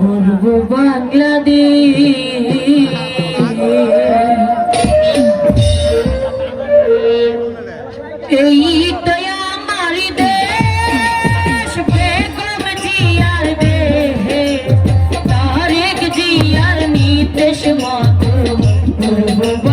করব বাংলাদেশ। এই তো আমার দেশ বেগম জিয়ার দেহে তারেক জিয়ার নিতেশ মত করব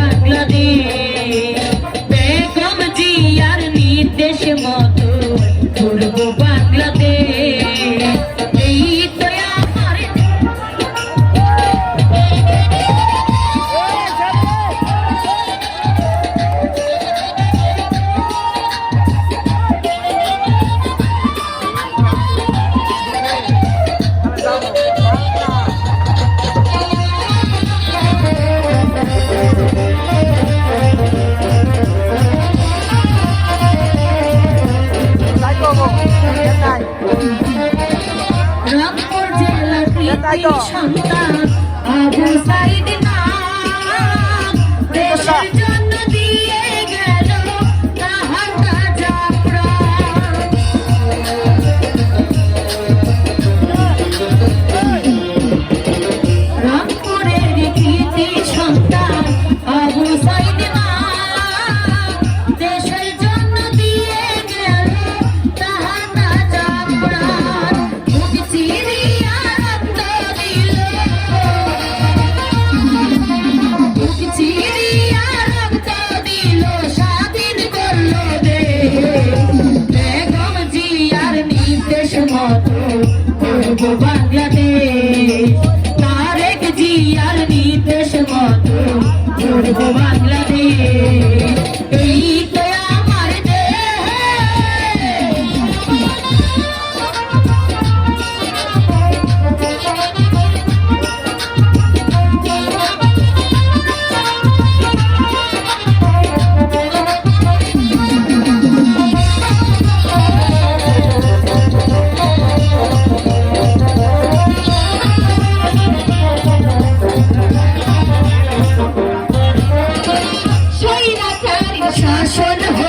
সন্তান আবু সাইদ না கை সৈন্য